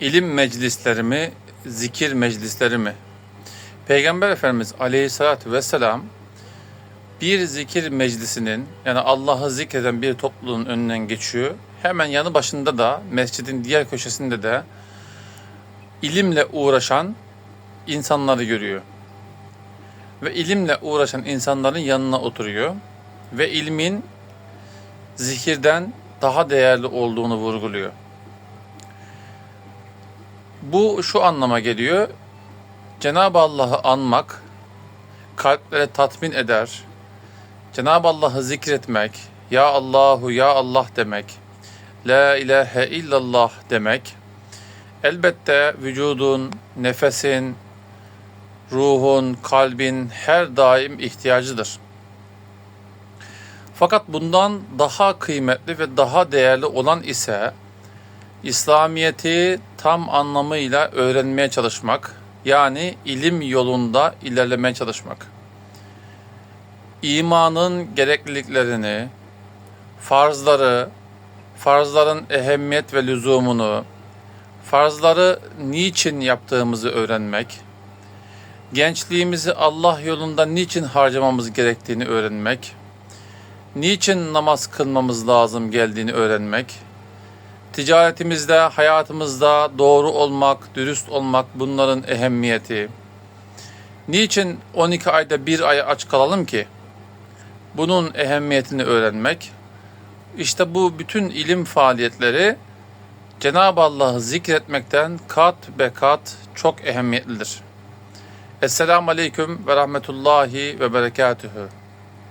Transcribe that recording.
İlim meclisleri mi, zikir meclisleri mi? Peygamber Efendimiz Aleyhisselatü Vesselam bir zikir meclisinin yani Allah'ı zikreden bir topluluğun önünden geçiyor. Hemen yanı başında da mescidin diğer köşesinde de ilimle uğraşan insanları görüyor. Ve ilimle uğraşan insanların yanına oturuyor. Ve ilmin zikirden daha değerli olduğunu vurguluyor. Bu şu anlama geliyor. Cenab-ı Allah'ı anmak kalplere tatmin eder. Cenab-ı Allah'ı zikretmek, Ya Allahu Ya Allah demek, La ilahe illallah demek, elbette vücudun, nefesin, ruhun, kalbin her daim ihtiyacıdır. Fakat bundan daha kıymetli ve daha değerli olan ise İslamiyeti tam anlamıyla öğrenmeye çalışmak, yani ilim yolunda ilerlemeye çalışmak. İmanın gerekliliklerini, farzları, farzların ehemmiyet ve lüzumunu, farzları niçin yaptığımızı öğrenmek, gençliğimizi Allah yolunda niçin harcamamız gerektiğini öğrenmek, niçin namaz kılmamız lazım geldiğini öğrenmek, ticaretimizde, hayatımızda doğru olmak, dürüst olmak bunların ehemmiyeti. Niçin 12 ayda bir ay aç kalalım ki? Bunun ehemmiyetini öğrenmek. İşte bu bütün ilim faaliyetleri Cenab-ı Allah'ı zikretmekten kat be kat çok ehemmiyetlidir. Esselamu Aleyküm ve Rahmetullahi ve Berekatühü.